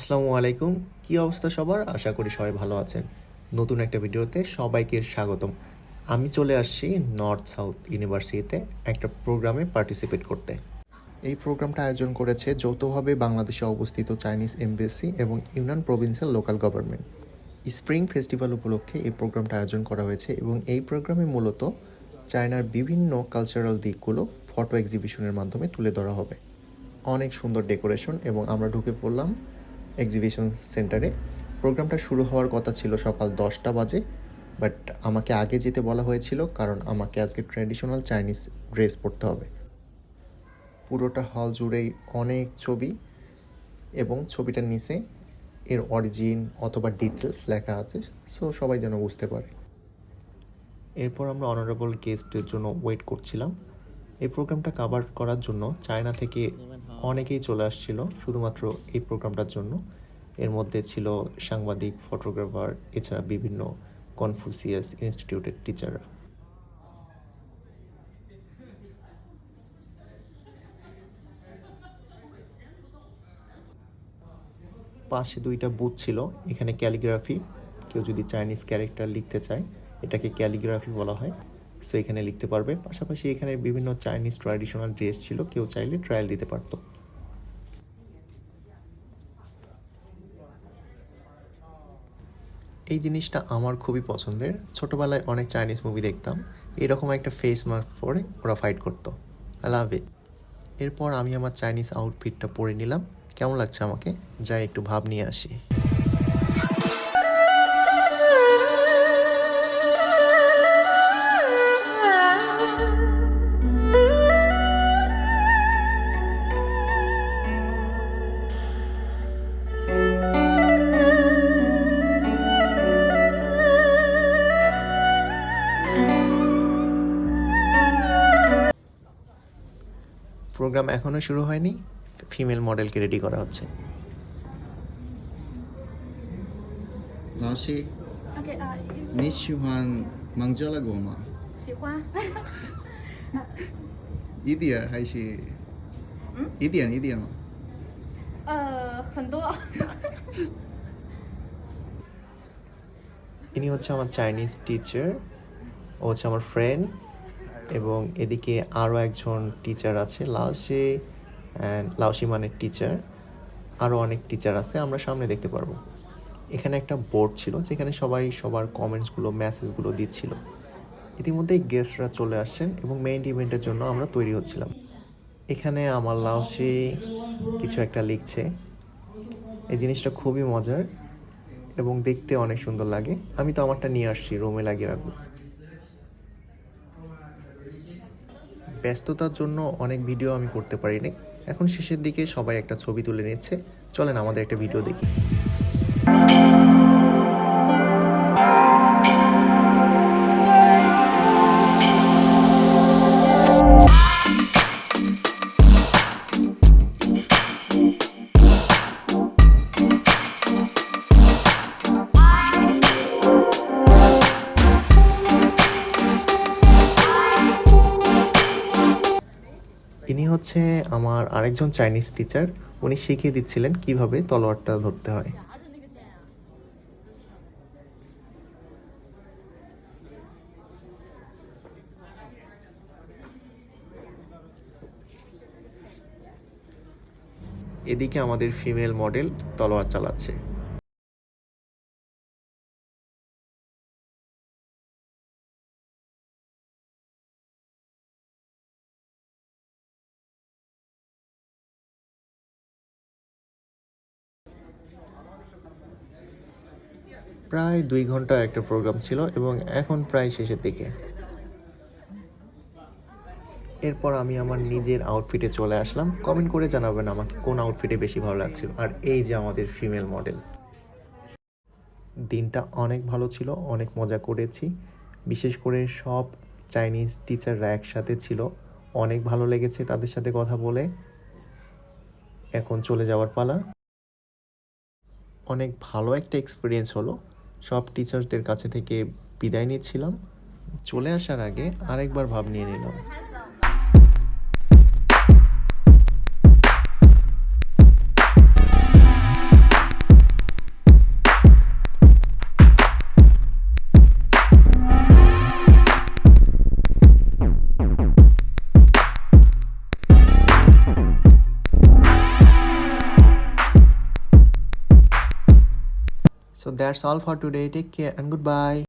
আসসালামু আলাইকুম। কি অবস্থা সবার? আশা করি সবাই ভালো আছেন। নতুন একটা ভিডিওতে সবাইকে স্বাগতম। আমি চলে আসছি নর্থ সাউথ ইউনিভার্সিটিতে একটা প্রোগ্রামে পার্টিসিপেট করতে। এই প্রোগ্রামটা আয়োজন করেছে যৌথভাবে বাংলাদেশে অবস্থিত চাইনিজ এমবেসি এবং Yunnan provincial local government. Spring festival উপলক্ষে এই প্রোগ্রামটা আয়োজন করা হয়েছে এবং এই প্রোগ্রামে মূলত চায়নার বিভিন্ন কালচারাল দিকগুলো ফটো এক্সিবিশনের মাধ্যমে তুলে ধরা হবে। অনেক সুন্দর ডেকোরেশন এবং আমরা ঢুকে পড়লাম এক্সিবিশন সেন্টারে প্রোগ্রামটা শুরু হওয়ার কথা ছিল সকাল দশটা বাজে বাট আমাকে আগে যেতে বলা হয়েছিল কারণ আমাকে আজকে ট্র্যাডিশনাল চাইনিজ ড্রেস পরতে হবে। পুরোটা হল জুড়েই অনেক ছবি এবং ছবিটার নিচে এর অরিজিন অথবা ডিটেলস লেখা আছে সো সবাই যেন বুঝতে পারে। এরপর আমরা অনারেবল গেস্টের জন্য ওয়েট করছিলাম। এই প্রোগ্রামটা কাভার করার জন্য চায়না থেকে অনেকেই চলে আসছিল, শুধুমাত্র এই প্রোগ্রামটার জন্য। এর মধ্যে ছিল সাংবাদিক ফটোগ্রাফার এছাড়া বিভিন্ন কনফুসিয়াস ইনস্টিটিউটের টিচাররা পাশে দুইটা বুথ ছিল, এখানে ক্যালিগ্রাফি কেউ যদি চাইনিজ ক্যারেক্টার লিখতে চায়, এটাকে ক্যালিগ্রাফি বলা হয়। সো এখানে লিখতে পারবে। পাশাপাশি এখানে বিভিন্ন চাইনিজ ট্র্যাডিশনাল ড্রেস ছিল, কেউ চাইলে ট্রায়াল দিতে পারতো। এই জিনিসটা আমার খুবই পছন্দের। ছোটোবেলায় অনেক চাইনিজ মুভি দেখতাম। এরকম একটা ফেস মাস্ক পরে ওরা ফাইট করতো। লাভ ইট এরপর আমি আমার চাইনিজ আউটফিটটা পরে নিলাম। কেমন লাগছে আমাকে? যাই একটু ভাব নিয়ে আসি। প্রোগ্রাম এখনও শুরু হয়নি ফিমেল মডেলকে রেডি করা হচ্ছে। লাউসি ইদিয়ার ইদিয়ান ইনি হচ্ছে আমার চাইনিজ টিচার ও হচ্ছে আমার ফ্রেন্ড এবং এদিকে আরও একজন টিচার আছে লাওসি অ্যান্ড লাউসি মানের টিচার আরও অনেক টিচার আছে, আমরা সামনে দেখতে পারব। এখানে একটা বোর্ড ছিল, যেখানে সবাই সবার কমেন্টসগুলো মেসেজগুলো দিচ্ছিল। ইতিমধ্যেই গেস্টরা চলে আসছেন এবং মেইন ইভেন্টের জন্য আমরা তৈরি হচ্ছিলাম। এখানে আমার লাওসি কিছু একটা লিখছে। এই জিনিসটা খুবই মজার এবং দেখতে অনেক সুন্দর লাগে। আমি তো আমারটা নিয়ে আসছি রুমে লাগিয়ে রাখব। ব্যস্ততার জন্য অনেক ভিডিও আমি করতে পারিনি। এখন শেষের দিকে সবাই একটা ছবি তুলে নিচ্ছে। চলেন আমাদের একটা ভিডিও দেখি। ইনি হচ্ছে আমার আরেকজন চাইনিজ টিচার উনি শিখিয়ে দিচ্ছিলেন কীভাবে তলোয়ারটা ধরতে হয়। এদিকে আমাদের ফিমেল মডেল তলোয়ার চালাচ্ছে। প্রায় দুই ঘণ্টার একটা প্রোগ্রাম ছিল এবং এখন প্রায় শেষের দিকে। এরপর আমি আমার নিজের আউটফিটে চলে আসলাম। কমেন্ট করে জানাবেন আমাকে কোন আউটফিটে বেশি ভালো লাগছিল। আর এই যে আমাদের ফিমেল মডেল দিনটা অনেক ভালো ছিল, অনেক মজা করেছি। বিশেষ করে সব চাইনিজ টিচাররা একসাথে ছিল। অনেক ভালো লেগেছে তাদের সাথে কথা বলে। এখন চলে যাওয়ার পালা। অনেক ভালো একটা এক্সপিরিয়েন্স হলো। সব টিচারদের কাছে থেকে বিদায় নিচ্ছিলাম। চলে আসার আগে আরেকবার ভাব নিয়ে নিলাম। So that's all for today. Take care and goodbye.